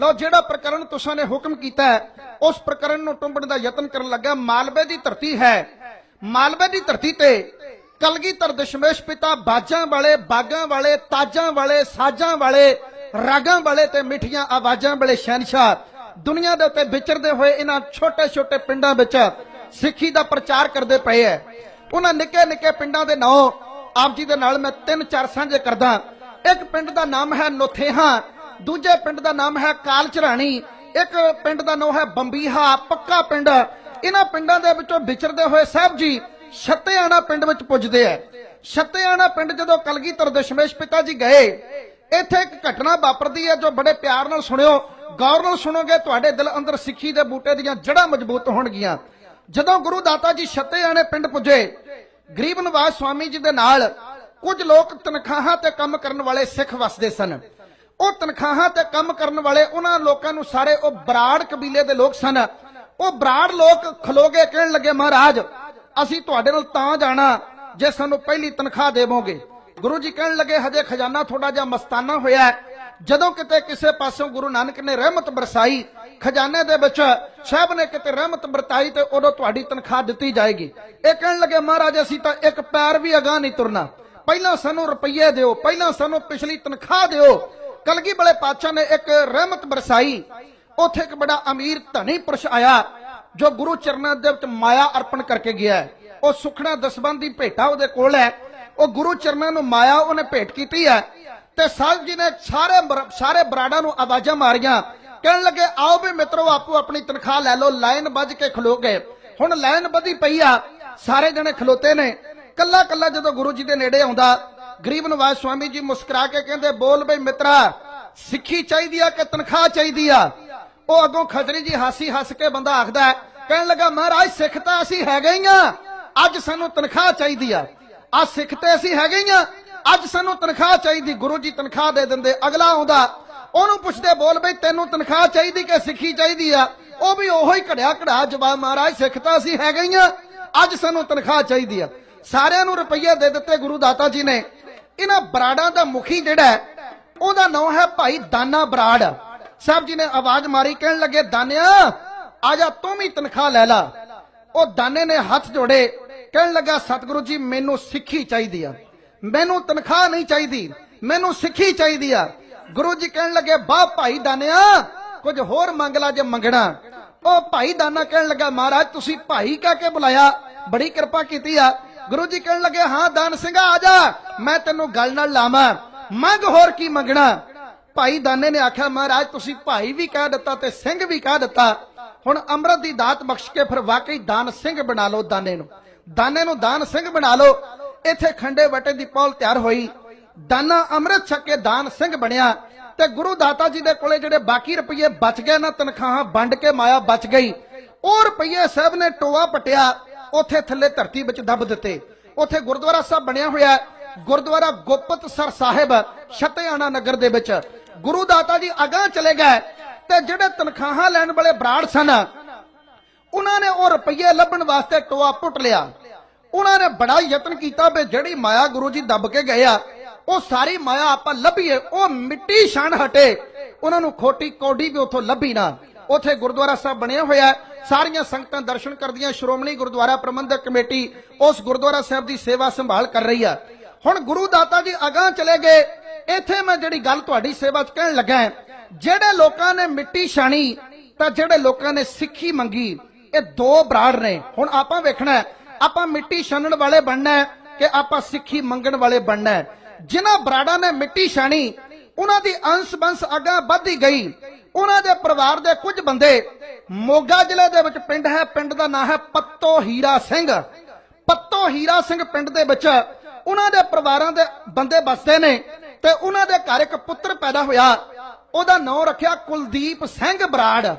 ਲਓ ਜਿਹੜਾ ਪ੍ਰਕਰਨ ਤੁਸਾਂ ਨੇ ਹੁਕਮ ਕੀਤਾ ਹੈ, ਉਸ ਪ੍ਰਕਰਨ ਨੂੰ ਟੁੰਬਣ ਦਾ ਯਤਨ ਕਰਨ ਲੱਗਾ ਮਾਲਵੇ ਦੀ ਧਰਤੀ ਹੈ। ਮਾਲਵੇ ਦੀ ਧਰਤੀ ਤੇ ਕਲਗੀਧਰ ਦਸ਼ਮੇਸ਼ ਪਿਤਾ ਬਾਜਾਂ ਵਾਲੇ, ਬਾਗਾਂ ਵਾਲੇ, ਤਾਜਾਂ ਵਾਲੇ, ਸਾਜਾਂ ਵਾਲੇ, ਰਾਗਾਂ ਵਾਲੇ ਤੇ ਮਿੱਠੀਆਂ ਆਵਾਜ਼ਾਂ ਵਾਲੇ ਸ਼ਹਿਨशाह ਦੁਨੀਆ ਦੇ ਉੱਤੇ ਵਿਚਰਦੇ ਹੋਏ ਇਹਨਾਂ ਛੋਟੇ-ਛੋਟੇ ਪਿੰਡਾਂ ਵਿੱਚ ਸਿੱਖੀ ਦਾ ਪ੍ਰਚਾਰ ਕਰਦੇ ਪਏ ਐ। ਉਹਨਾਂ ਨਿੱਕੇ-ਨਿੱਕੇ ਪਿੰਡਾਂ ਦੇ ਨਾਂ ਆਪ ਜੀ ਦੇ ਨਾਲ ਮੈਂ ਤਿੰਨ ਚਾਰ ਸਾਂਝੇ ਕਰਦਾ। ਇੱਕ ਪਿੰਡ ਦਾ ਨਾਮ ਹੈ ਨੋਥੇਹਾਂ। ਦੂਜੇ ਪਿੰਡ ਦਾ ਨਾਮ ਹੈ ਕਾਲਚਰਾਣੀ, ਇੱਕ ਪਿੰਡ ਦਾ ਨਾਮ ਹੈ ਬੰਬੀਹਾ, ਪੱਕਾ ਪਿੰਡ। ਇਹਨਾਂ ਪਿੰਡਾਂ ਦੇ ਵਿੱਚੋਂ ਵਿਚਰਦੇ ਹੋਏ ਸਾਹਿਬ ਜੀ ਛੱਤਿਆਣਾ ਪਿੰਡ ਵਿੱਚ ਪੁੱਜਦੇ ਐ ਛੱਤਿਆਣਾ ਪਿੰਡ ਜਦੋਂ ਕਲਗੀਧਰ ਦਸ਼ਮੇਸ਼ ਪਿਤਾ ਜੀ ਗਏ, ਇੱਥੇ ਇੱਕ ਘਟਨਾ ਵਾਪਰਦੀ ਹੈ ਜੋ ਬੜੇ ਪਿਆਰ ਨਾਲ ਸੁਣਿਓ। ਗੌਰ ਨਾਲ ਸੁਣੋਗੇ, ਤੁਹਾਡੇ ਦਿਲ ਅੰਦਰ ਸਿੱਖੀ ਦੇ ਬੂਟੇ ਦੀਆਂ ਜੜਾਂ ਮਜ਼ਬੂਤ ਹੋਣਗੀਆਂ। ਜਦੋਂ ਗੁਰੂ ਦਾਤਾ ਜੀ ਛੱਤਿਆਣੇ ਪਿੰਡ ਪੁੱਜੇ, ਗਰੀਬ ਨਿਵਾਸ ਸਵਾਮੀ ਜੀ ਦੇ ਨਾਲ ਕੁਝ ਲੋਕ ਤਨਖਾਹਾਂ ਤੇ ਕੰਮ ਕਰਨ ਵਾਲੇ ਸਿੱਖ ਵਸਦੇ ਸਨ। ਉਹ ਤਨਖਾਹਾਂ ਤੇ ਕੰਮ ਕਰਨ ਵਾਲੇ ਉਹਨਾਂ ਲੋਕਾਂ ਨੂੰ ਸਾਰੇ ਉਹ ਬਰਾੜ ਕਬੀਲੇ ਦੇ ਲੋਕ ਸਨ। ਉਹ ਬਰਾੜ ਲੋਕ ਖਲੋਗੇ, ਕਹਿਣ ਲੱਗੇ, ਮਹਾਰਾਜ, ਅਸੀਂ ਤੁਹਾਡੇ ਨਾਲ ਤਾਂ ਜਾਣਾ ਜੇ ਸਾਨੂੰ ਪਹਿਲੀ ਤਨਖਾਹ ਦੇਵੋਗੇ। ਗੁਰੂ ਜੀ ਕਹਿਣ ਲੱਗੇ, ਹਜੇ ਖਜ਼ਾਨਾ ਥੋੜਾ ਜਿਹਾ ਮਸਤਾਨਾ ਹੋਇਆ ਜਦੋਂ ਕਿਤੇ ਕਿਸੇ ਪਾਸੋਂ ਗੁਰੂ ਨਾਨਕ ਨੇ ਰਹਿਮਤ ਬਰਸਾਈ, ਖਜ਼ਾਨੇ ਦੇ ਵਿੱਚ ਸਾਹਿਬ ਨੇ ਕਿਤੇ ਰਹਿਮਤ ਵਰਤਾਈ ਤੇ ਉਦੋਂ ਤੁਹਾਡੀ ਤਨਖਾਹ ਦਿੱਤੀ ਜਾਏਗੀ। ਇਹ ਕਹਿਣ ਲੱਗੇ, ਮਹਾਰਾਜ, ਅਸੀਂ ਤਾਂ ਇੱਕ ਪੈਰ ਵੀ ਅਗਾਹ ਨਹੀਂ ਤੁਰਨਾ। ਪਹਿਲਾਂ ਸਾਨੂੰ ਰੁਪਈਏ ਦਿਓ, ਪਹਿਲਾਂ ਸਾਨੂੰ ਪਿਛਲੀ ਤਨਖਾਹ ਦਿਓ। ਕਲਗੀ ਵਾਲੇ ਪਾਤਸ਼ਾਹ ਨੇ ਇੱਕ ਰਹਿਮਤ ਬਰਸਾਈ। ਉੱਥੇ ਇੱਕ ਬੜਾ ਅਮੀਰ ਧਨੀ ਪੁਰਸ਼ ਆਇਆ, ਜੋ ਗੁਰੂ ਚਰਨਾਂ ਦੇ ਵਿੱਚ ਮਾਇਆ ਅਰਪਣ ਕਰਕੇ ਗਿਆ ਹੈ। ਉਹ ਸੁਖਣਾ ਦਸਬੰਦ ਦੀ ਭੇਟਾ ਉਹਦੇ ਕੋਲ ਹੈ। ਉਹ ਗੁਰੂ ਚਰਨਾਂ ਨੂੰ ਮਾਇਆ ਉਹਨੇ ਭੇਟ ਕੀਤੀ ਹੈ ਤੇ ਸਾਹਿਬ ਜੀ ਨੇ ਸਾਰੇ ਸਾਰੇ ਬਰਾੜਾਂ ਨੂੰ ਆਵਾਜ਼ਾਂ ਮਾਰੀਆਂ। ਕਹਿਣ ਲੱਗੇ, ਆਓ ਵੀ ਮਿੱਤਰੋ, ਆਪੋ ਆਪਣੀ ਤਨਖਾਹ ਲੈ ਲਓ, ਲਾਈਨ ਵੱਜ ਕੇ ਖਲੋ ਗਏ। ਹੁਣ ਲਾਈਨ ਵਧੀ ਪਈ ਆ, ਸਾਰੇ ਜਣੇ ਖਲੋਤੇ ਨੇ। ਕੱਲਾ ਕੱਲਾ ਜਦੋਂ ਗੁਰੂ ਜੀ ਦੇ ਨੇੜੇ ਆਉਂਦਾ ਗਰੀਬ ਨਵਾਜ਼ ਸਵਾਮੀ ਜੀ ਮੁਸਕਰਾ ਕੇ ਕਹਿੰਦੇ, ਬੋਲ ਬਈ ਮਿੱਤਰਾ, ਸਿੱਖੀ ਚਾਹੀਦੀ ਆ ਕਿ ਤਨਖਾਹ ਚਾਹੀਦੀ ਆ? ਉਹ ਅੱਗੋਂ ਖਜਰੀ ਜੀ ਹਾਸੀ ਹੱਸ ਕੇ ਬੰਦਾ ਆਖਦਾ ਕਹਿਣ ਲੱਗਾ, ਮਹਾਰਾਜ, ਸਿੱਖ ਤਾਂ ਅਸੀਂ ਹੈਗੇ ਹੀ ਆ। ਅੱਜ ਸਾਨੂੰ ਤਨਖਾਹ ਚਾਹੀਦੀ ਆ। ਆ ਸਿੱਖ ਤੇ ਅਸੀਂ ਹੈਗੇ ਹੀ ਆ। ਅੱਜ ਸਾਨੂੰ ਤਨਖਾਹ ਚਾਹੀਦੀ। ਗੁਰੂ ਜੀ ਤਨਖਾਹ ਦੇ ਦਿੰਦੇ। ਅਗਲਾ ਆਉਂਦਾ, ਉਹਨੂੰ ਪੁੱਛਦੇ, ਬੋਲ ਬਈ, ਤੈਨੂੰ ਤਨਖਾਹ ਚਾਹੀਦੀ ਕਿ ਸਿੱਖੀ ਚਾਹੀਦੀ ਆ? ਉਹ ਵੀ ਉਹੋ ਹੀ ਘੜਿਆ ਘੜਾ, ਜਵਾਬ, ਮਹਾਰਾਜ, ਸਿੱਖ ਤਾਂ ਅਸੀਂ ਹੈਗੇ ਹੀ ਆ। ਅੱਜ ਸਾਨੂੰ ਤਨਖਾਹ ਚਾਹੀਦੀ ਆ। ਸਾਰਿਆਂ ਨੂੰ ਰੁਪਈਏ ਦੇ ਦਿੱਤੇ ਗੁਰੂ ਦਾਤਾ ਜੀ ਨੇ। ਇਹਨਾਂ ਬਰਾੜਾਂ ਦਾ ਮੁਖੀ ਜਿਹੜਾ ਉਹਦਾ ਨਾਮ ਹੈ ਭਾਈ ਦਾਨਾ ਬਰਾੜ। ਸਾਹਿਬ ਜੀ ਨੇ ਆਵਾਜ਼ ਮਾਰੀ, ਕਹਿਣ ਲੱਗੇ, ਦਾਨਿਆ ਆ ਜਾ ਤੂੰ ਵੀ ਤਨਖਾਹ ਲੈ ਲਾ। ਉਹ ਦਾਨੇ ਨੇ ਹੱਥ ਜੋੜੇ, ਕਹਿਣ ਲੱਗਾ, ਸਤਿਗੁਰੂ ਜੀ, ਮੈਨੂੰ ਸਿੱਖੀ ਚਾਹੀਦੀ ਆ। ਮੈਨੂੰ ਤਨਖਾਹ ਨਹੀਂ ਚਾਹੀਦੀ, ਮੈਨੂੰ ਸਿੱਖੀ ਚਾਹੀਦੀ ਆ। ਗੁਰੂ ਜੀ ਕਹਿਣ ਲੱਗੇ ਬਾ ਭਾਈ ਦਾਨਿਆ, ਕੁਝ ਹੋਰ ਮੰਗ ਲਾ ਜੇ ਮੰਗਣਾ। ਉਹ ਭਾਈ ਦਾਨਾ ਕਹਿਣ ਲੱਗਾ, ਮਹਾਰਾਜ, ਤੁਸੀਂ ਭਾਈ ਕਹਿ ਕੇ ਬੁਲਾਇਆ, ਬੜੀ ਕਿਰਪਾ ਕੀਤੀ ਆ। ਗੁਰੂ ਜੀ ਕਹਿਣ ਲੱਗੇ, ਹਾਂ, ਦਾਨ ਸਿੰਘਾ, ਆ ਜਾ, ਮੈਂ ਤੈਨੂੰ ਗੱਲ ਨਾਲ ਲਾਵਾਂ। ਮੰਗ ਹੋਰ ਕੀ ਮੰਗਣਾ? ਭਾਈ ਦਾਨੇ ਨੇ ਆਖਿਆ, ਮਹਾਰਾਜ, ਤੁਸੀਂ ਭਾਈ ਵੀ ਕਹਿ ਦਿੱਤਾ ਤੇ ਸਿੰਘ ਵੀ ਕਹਿ ਦਿੱਤਾ। ਹੁਣ ਅੰਮ੍ਰਿਤ ਦੀ ਦਾਤ ਬਖਸ਼ ਕੇ ਫਿਰ ਵਾਕਈ ਦਾਨ ਸਿੰਘ ਬਣਾ ਲਓ ਦਾਨੇ ਨੂੰ। ਦਾਨੇ ਨੂੰ ਦਾਨ ਸਿੰਘ ਬਣਾ ਲਓ। ਇੱਥੇ ਖੰਡੇ ਵਟੇ ਦੀ ਪੌਲ ਤਿਆਰ ਹੋਈ। ਦਾਨਾ ਅੰਮ੍ਰਿਤ ਛਕ ਕੇ ਦਾਨ ਸਿੰਘ ਬਣਿਆ। ਤੇ ਗੁਰੂ ਦਾਤਾ ਜੀ ਦੇ ਕੋਲੇ ਜਿਹੜੇ ਬਾਕੀ ਰੁਪਏ ਬਚ ਗਏ ਨਾ ਤਨਖਾਹਾਂ, ਵੰਡ ਕੇ ਮਾਇਆ ਬਚ ਗਈ। ਉਹ ਰੁਪਏ ਸਾਹਿਬ ਨੇ ਟੋਆ ਪਟਿਆ। ਉੱਥੇ ਥੱਲੇ ਧਰਤੀ ਵਿੱਚ ਦੱਬ ਦਿੱਤੇ। ਉੱਥੇ ਗੁਰਦੁਆਰਾ ਸਾਹਿਬ ਬਣਿਆ ਹੋਇਆ ਹੈ। ਗੁਰਦੁਆਰਾ ਗੋਪਤਸਰ ਸਾਹਿਬ ਛਤਿਆਣਾ ਨਗਰ ਦੇ ਵਿੱਚ। ਗੁਰੂ ਦਾਤਾ ਜੀ ਅਗਾਹ ਚਲੇ ਗਏ ਤੇ ਜਿਹੜੇ ਤਨਖਾਹਾਂ ਲੈਣ ਵਾਲੇ ਬਰਾੜ ਸਨ, ਉਹਨਾਂ ਨੇ ਉਹ ਰੁਪਈਏ ਲੱਭਣ ਵਾਸਤੇ ਟੋਆ ਪੁੱਟ ਲਿਆ। ਉਹਨਾਂ ਨੇ ਬੜਾ ਯਤਨ ਕੀਤਾ ਵੀ ਜਿਹੜੀ ਮਾਇਆ ਗੁਰੂ ਜੀ ਦੱਬ ਕੇ ਗਏ ਆ, ਉਹ ਸਾਰੀ ਮਾਇਆ ਆਪਾਂ ਲੱਭੀਏ, ਉਹ ਮਿੱਟੀ ਛਣ ਹਟੇ। ਉਹਨਾਂ ਨੂੰ ਖੋਟੀ ਕੌਡੀ ਵੀ ਉੱਥੋਂ ਲੱਭੀ ਨਾ। ਉੱਥੇ ਗੁਰਦੁਆਰਾ ਸਾਹਿਬ ਬਣਿਆ ਹੋਇਆ ਸਾਰੀਆਂ ਸੰਗਤਾਂ ਦਰਸ਼ਨ ਕਰਦੀਆਂ ਸ਼੍ਰੋਮਣੀ ਗੁਰਦੁਆਰਾ ਪ੍ਰਬੰਧਕ ਕਮੇਟੀ ਉਸ ਗੁਰਦੁਆਰਾ ਸਾਹਿਬ ਦੀ ਸੇਵਾ ਸੰਭਾਲ ਕਰ ਰਹੀ ਆ। ਹੁਣ ਗੁਰੂ ਦਾਤਾ ਜੀ ਅਗਾਹ ਚਲੇ ਗਏ। ਇੱਥੇ ਮੈਂ ਜਿਹੜੀ ਗੱਲ ਤੁਹਾਡੀ ਸੇਵਾ 'ਚ ਕਹਿਣ ਲੱਗਾ ਜਿਹੜੇ ਲੋਕਾਂ ਨੇ ਮਿੱਟੀ ਛਾਣੀ ਤਾਂ ਜਿਹੜੇ ਲੋਕਾਂ ਨੇ ਸਿੱਖੀ ਮੰਗੀ ਇਹ ਦੋ ਬਰਾੜ ਨੇ। ਹੁਣ ਆਪਾਂ ਵੇਖਣਾ ਹੈ, ਆਪਾਂ ਮਿੱਟੀ ਛਾਣਨ ਵਾਲੇ ਬਣਨਾ ਹੈ ਕਿ ਆਪਾਂ ਸਿੱਖੀ ਮੰਗਣ ਵਾਲੇ ਬਣਨਾ ਜਿਨ੍ਹਾਂ ਬਰਾੜਾਂ ਨੇ ਮਿੱਟੀ ਛਾਣੀ ਉਹਨਾਂ ਦੀ ਅੰਸ਼ ਬੰਸ ਅਗਾ ਵੱਧਦੀ ਗਈ। ਉਹਨਾਂ ਦੇ ਪਰਿਵਾਰ ਦੇ ਕੁਝ ਬੰਦੇ ਮੋਗਾ ਜ਼ਿਲ੍ਹੇ ਦੇ ਵਿੱਚ ਪਿੰਡ ਹੈ, ਪਿੰਡ ਦਾ ਨਾਂ ਹੈ ਪੱਤੋ ਹੀਰਾ ਸਿੰਘ। ਪੱਤੋ ਹੀਰਾ ਸਿੰਘ ਪਿੰਡ ਦੇ ਵਿੱਚ ਉਹਨਾਂ ਦੇ ਪਰਿਵਾਰਾਂ ਦੇ ਬੰਦੇ ਬਸਦੇ ਨੇ ਤੇ ਉਹਨਾਂ ਦੇ ਘਰ ਇੱਕ ਪੁੱਤਰ ਪੈਦਾ ਹੋਇਆ। ਉਹਦਾ ਨਾਮ ਰੱਖਿਆ ਕੁਲਦੀਪ ਸਿੰਘ ਬਰਾੜ,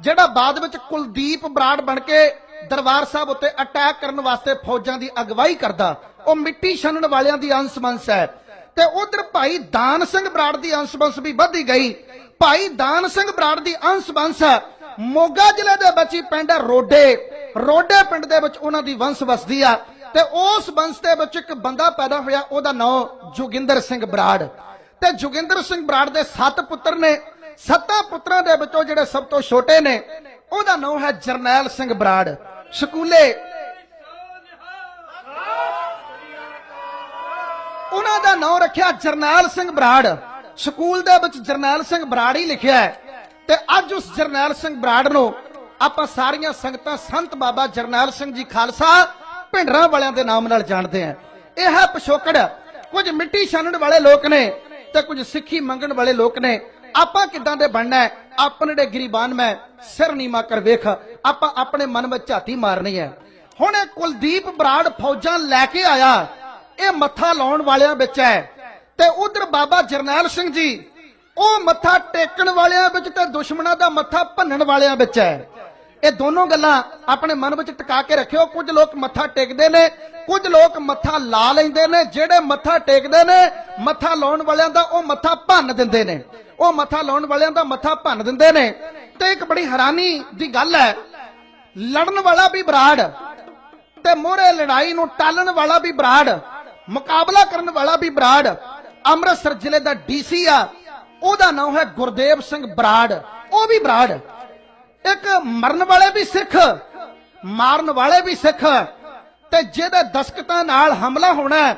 ਜਿਹੜਾ ਬਾਅਦ ਵਿੱਚ ਕੁਲਦੀਪ ਬਰਾੜ ਬਣ ਕੇ ਦਰਬਾਰ ਸਾਹਿਬ ਉੱਤੇ ਅਟੈਕ ਕਰਨ ਵਾਸਤੇ ਫੌਜਾਂ ਦੀ ਅਗਵਾਈ ਕਰਦਾ। ਉਹ ਮਿੱਟੀ ਛੰਨਣ ਵਾਲਿਆਂ ਦੀ ਅੰਸ਼-ਬੰਸ ਹੈ। ਤੇ ਉਧਰ ਭਾਈ ਦਾਨ ਸਿੰਘ ਬਰਾੜ ਦੀ ਅੰਸ਼-ਬੰਸ ਵੀ ਵਧੀ ਗਈ। ਭਾਈ ਦਾਨ ਸਿੰਘ ਬਰਾੜ ਦੀ ਅੰਸ਼-ਬੰਸ ਮੋਗਾ ਜ਼ਿਲ੍ਹੇ ਦੇ ਵਿੱਚ ਹੀ ਪਿੰਡ ਹੈ ਰੋਡੇ। ਰੋਡੇ ਪਿੰਡ ਦੇ ਵਿੱਚ ਉਹਨਾਂ ਦੀ ਵੰਸ਼ ਵਸਦੀ ਆ ਤੇ ਉਸ ਵੰਸ਼ ਦੇ ਵਿੱਚ ਇੱਕ ਬੰਦਾ ਪੈਦਾ ਹੋਇਆ, ਉਹਦਾ ਨਾਮ ਜੋਗਿੰਦਰ ਸਿੰਘ ਬਰਾੜ। ਤੇ ਜੋਗਿੰਦਰ ਸਿੰਘ ਬਰਾੜ ਦੇ ਸੱਤ ਪੁੱਤਰ ਨੇ। ਸੱਤਾਂ ਪੁੱਤਰਾਂ ਦੇ ਵਿੱਚੋਂ ਜਿਹੜੇ ਸਭ ਤੋਂ ਛੋਟੇ ਨੇ, ਉਹਦਾ ਨਾਮ ਹੈ ਜਰਨੈਲ ਸਿੰਘ ਬਰਾੜ। ਸਕੂਲੇ ਉਹਨਾਂ ਦਾ ਨਾਮ ਰੱਖਿਆ ਜਰਨੈਲ ਸਿੰਘ ਬਰਾੜ। ਸਕੂਲ ਦੇ ਵਿੱਚ ਜਰਨੈਲ ਸਿੰਘ ਬਰਾੜ ਹੀ ਲਿਖਿਆ ਹੈ। ਤੇ ਅੱਜ ਉਸ ਜਰਨੈਲ ਸਿੰਘ ਬਰਾੜ ਨੂੰ ਆਪਾਂ ਸਾਰੀਆਂ ਸੰਗਤਾਂ ਸੰਤ ਬਾਬਾ ਜਰਨੈਲ ਸਿੰਘ ਜੀ ਖਾਲਸਾ ਭਿੰਡਰਾਂ ਵਾਲਿਆਂ ਦੇ ਨਾਮ ਨਾਲ ਜਾਣਦੇ ਆ। ਇਹ ਹੈ ਪਿਛੋਕੜ। ਕੁਝ ਮਿੱਟੀ ਛਾਣਨ ਵਾਲੇ ਲੋਕ ਨੇ ਤੇ ਕੁਝ ਸਿੱਖੀ ਮੰਗਣ ਵਾਲੇ ਲੋਕ ਨੇ। ਆਪਾਂ ਕਿੱਦਾਂ ਦੇ ਬਣਨਾ ਹੈ? ਆਪਣੇ ਦੇ ਗਰੀਬਾਨ ਮੈਂ, ਸਿਰ ਨੀਮਾ ਕਰ ਵੇਖ। ਆਪਾਂ ਆਪਣੇ ਮਨ ਵਿੱਚ ਝਾਤੀ ਮਾਰਨੀ ਹੈ। ਹੁਣ ਇਹ ਕੁਲਦੀਪ ਬਰਾੜ ਫੌਜਾਂ ਲੈ ਕੇ ਆਇਆ। ਇਹ ਮੱਥਾ ਲਾਉਣ ਵਾਲਿਆਂ ਵਿੱਚ ਹੈ। ਤੇ ਉਧਰ ਬਾਬਾ ਜਰਨੈਲ ਸਿੰਘ ਜੀ ਉਹ ਮੱਥਾ ਟੇਕਣ ਵਾਲਿਆਂ ਵਿੱਚ ਤੇ ਦੁਸ਼ਮਣਾਂ ਦਾ ਮੱਥਾ ਭੰਨਣ ਵਾਲਿਆਂ ਵਿੱਚ ਹੈ। ਇਹ ਦੋਨੋਂ ਗੱਲਾਂ ਆਪਣੇ ਮਨ ਵਿੱਚ ਟਿਕਾ ਕੇ ਰੱਖਿਓ। ਕੁਝ ਲੋਕ ਮੱਥਾ ਟੇਕਦੇ ਨੇ, ਕੁਝ ਲੋਕ ਮੱਥਾ ਲਾ ਲੈਂਦੇ ਨੇ। ਜਿਹੜੇ ਮੱਥਾ ਟੇਕਦੇ ਨੇ, ਮੱਥਾ ਲਾਉਣ ਵਾਲਿਆਂ ਦਾ ਉਹ ਮੱਥਾ ਭੰਨ ਦਿੰਦੇ ਨੇ। ਉਹ ਮੱਥਾ ਲਾਉਣ ਵਾਲਿਆਂ ਦਾ ਮੱਥਾ ਭੰਨ ਦਿੰਦੇ ਨੇ। ਤੇ ਇੱਕ ਬੜੀ ਹੈਰਾਨੀ ਦੀ ਗੱਲ ਹੈ, ਲੜਨ ਵਾਲਾ ਵੀ ਬਰਾੜ ਤੇ ਮੋਹਰੇ ਲੜਾਈ ਨੂੰ ਟਾਲਣ ਵਾਲਾ ਵੀ ਬਰਾੜ, ਮੁਕਾਬਲਾ ਕਰਨ ਵਾਲਾ ਵੀ ਬਰਾੜ। ਅੰਮ੍ਰਿਤਸਰ ਜ਼ਿਲ੍ਹੇ ਦਾ ਡੀਸੀ ਆ। ਉਹਦਾ ਨਾਮ ਹੈ ਗੁਰਦੇਵ ਸਿੰਘ ਬਰਾੜ। ਉਹ ਵੀ ਬਰਾੜ। ਇੱਕ ਮਰਨ ਵਾਲੇ ਵੀ ਸਿੱਖ, ਮਾਰਨ ਵਾਲੇ ਵੀ ਸਿੱਖ ਤੇ ਜਿਹਦੇ ਦਸਕਤਾਂ ਨਾਲ ਹਮਲਾ ਹੋਣਾ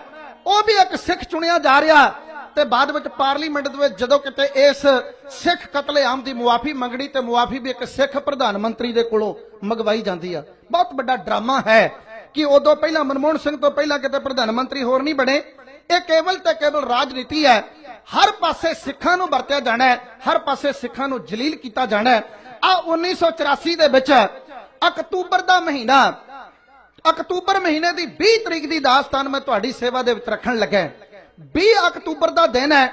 ਉਹ ਵੀ ਇੱਕ ਸਿੱਖ ਚੁਣਿਆ ਜਾ ਰਿਹਾ। ਤੇ ਬਾਅਦ ਵਿੱਚ ਪਾਰਲੀਮੈਂਟ ਦੇ ਵਿੱਚ ਜਦੋਂ ਕਿਤੇ ਇਸ ਸਿੱਖ ਕਤਲੇਆਮ ਦੀ ਮੁਆਫੀ ਮੰਗਣੀ ਤੇ ਮੁਆਫੀ ਵੀ ਇੱਕ ਸਿੱਖ ਪ੍ਰਧਾਨ ਮੰਤਰੀ ਦੇ ਕੋਲੋਂ ਮੰਗਵਾਈ ਜਾਂਦੀ ਆ। ਬਹੁਤ ਵੱਡਾ ਡਰਾਮਾ ਹੈ ਕਿ ਉਦੋਂ ਪਹਿਲਾਂ ਮਨਮੋਹਨ ਸਿੰਘ ਤੋਂ ਪਹਿਲਾਂ ਕਿਤੇ ਪ੍ਰਧਾਨ ਮੰਤਰੀ ਹੋਰ ਨਹੀਂ ਬਣੇ। ਇਹ ਕੇਵਲ ਤੇ ਕੇਵਲ ਰਾਜਨੀਤੀ ਹੈ। ਹਰ ਪਾਸੇ ਸਿੱਖਾਂ ਨੂੰ ਵਰਤਿਆ ਜਾਣਾ ਹੈ, ਹਰ ਪਾਸੇ ਸਿੱਖਾਂ ਨੂੰ ਜਲੀਲ ਕੀਤਾ ਜਾਣਾ ਹੈ। ਆ 1984 ਦੇ ਵਿੱਚ ਅਕਤੂਬਰ ਦਾ ਮਹੀਨਾ, ਅਕਤੂਬਰ ਮਹੀਨੇ ਦੀ 20 ਤਰੀਕ ਦੀ ਦਾਸਤਾਨ ਮੈਂ ਤੁਹਾਡੀ ਸੇਵਾ ਦੇ ਵਿੱਚ ਰੱਖਣ ਲੱਗਾ 20 ਅਕਤੂਬਰ ਦਾ ਦਿਨ ਹੈ,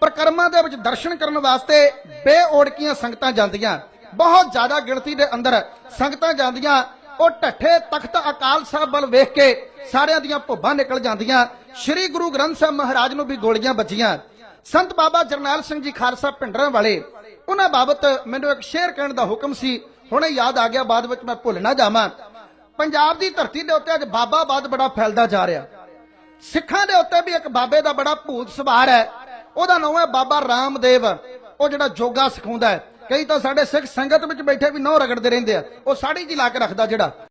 ਪ੍ਰਕਰਮਾਂ ਦੇ ਵਿੱਚ ਦਰਸ਼ਨ ਕਰਨ ਵਾਸਤੇ ਬੇਓੜਕੀਆਂ ਸੰਗਤਾਂ ਜਾਂਦੀਆਂ। ਬਹੁਤ ਜ਼ਿਆਦਾ ਗਿਣਤੀ ਦੇ ਅੰਦਰ ਸੰਗਤਾਂ ਜਾਂਦੀਆਂ, ਉਹ ਢੱਠੇ ਤਖਤ ਅਕਾਲ ਸਾਹਿਬ ਵੱਲ ਵੇਖ ਕੇ ਸਾਰਿਆਂ ਦੀਆਂ ਭੁੱਬਾਂ ਨਿਕਲ ਜਾਂਦੀਆਂ। ਸ੍ਰੀ ਗੁਰੂ ਗ੍ਰੰਥ ਸਾਹਿਬ ਮਹਾਰਾਜ ਨੂੰ ਵੀ ਗੋਲੀਆਂ ਵੱਜੀਆਂ। ਸੰਤ ਬਾਬਾ ਜਰਨੈਲ ਸਿੰਘ ਜੀ ਖਾਲਸਾ ਪਿੰਡਰਾਂ ਵਾਲੇ, ਉਹਨਾਂ ਬਾਬਤ ਮੈਨੂੰ ਇੱਕ ਸ਼ੇਰ ਕਹਿਣ ਦਾ ਹੁਕਮ ਸੀ, ਹੁਣੇ ਯਾਦ ਆ ਗਿਆ, ਬਾਅਦ ਵਿੱਚ ਮੈਂ ਭੁੱਲ ਨਾ ਜਾਵਾਂ। ਪੰਜਾਬ ਦੀ ਧਰਤੀ ਦੇ ਉੱਤੇ ਅੱਜ ਬਾਬਾ ਬਾਦ ਬੜਾ ਫੈਲਦਾ ਜਾ ਰਿਹਾ। ਸਿੱਖਾਂ ਦੇ ਉੱਤੇ ਵੀ ਇੱਕ ਬਾਬੇ ਦਾ ਬੜਾ ਭੂਤ ਸਵਾਰ ਹੈ। ਉਹਦਾ ਨਾਮ ਹੈ ਬਾਬਾ ਰਾਮਦੇਵ। ਉਹ ਜਿਹੜਾ ਜੋਗਾ ਸਿਖਾਉਂਦਾ ਹੈ। ਕਈ ਤਾਂ ਸਾਡੇ ਸਿੱਖ ਸੰਗਤ ਵਿੱਚ ਬੈਠੇ ਵੀ ਨਹੁੰ ਰਗੜਦੇ ਰਹਿੰਦੇ ਆ। ਉਹ ਸਾੜੀ ਜੀ ਲਾ ਕੇ ਰੱਖਦਾ ਜਿਹੜਾ।